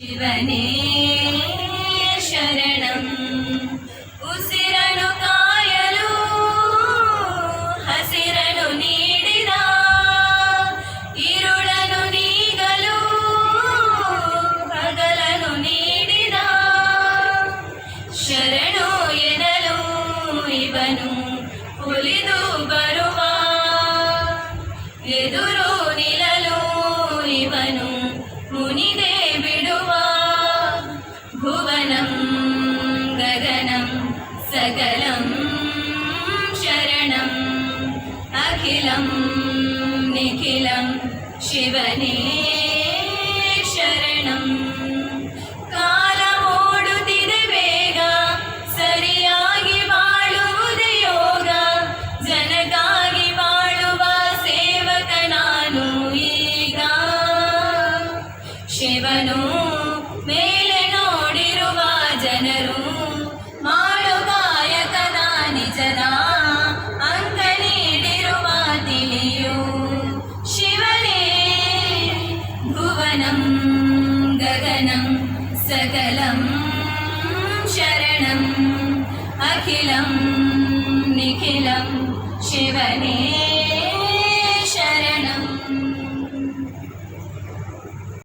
ಶಿವನೇ ಶರಣಂ ಉಸಿರನು ಕಾಯಲು ಹಸಿರನು ನೀಡಿದ ಇರುಳನು ನೀಗಲು ಹಗಲನು ನೀಡಿದ ಶರಣು ಎನಲು ಇವನು ಉಳಿದು ಬರುವ ಎದುರು ನಿಲ್ಲಲು ಇವನು ಮುನಿದೆ ಗಗನಂ ಸಕಲಂ ಶರಣಂ ಅಖಿಲಂ ನಿಖಿಲಂ ಶಿವನೇ ಶರಣಂ ಕಾಲ ಓಡುತ್ತಿದೆ ಬೇಗ ಸರಿಯಾಗಿ ಬಾಳುವುದೇ ಯೋಗ ಜನಗಾಗಿ ಬಾಳುವ ಸೇವಕ ನಾನು ಈಗ ಶಿವನು ಮೇಲೆ ನೋಡಿರುವ ಜನರು गगनं गगनं सकलं शरणम् अखिलं निखिलं शिवने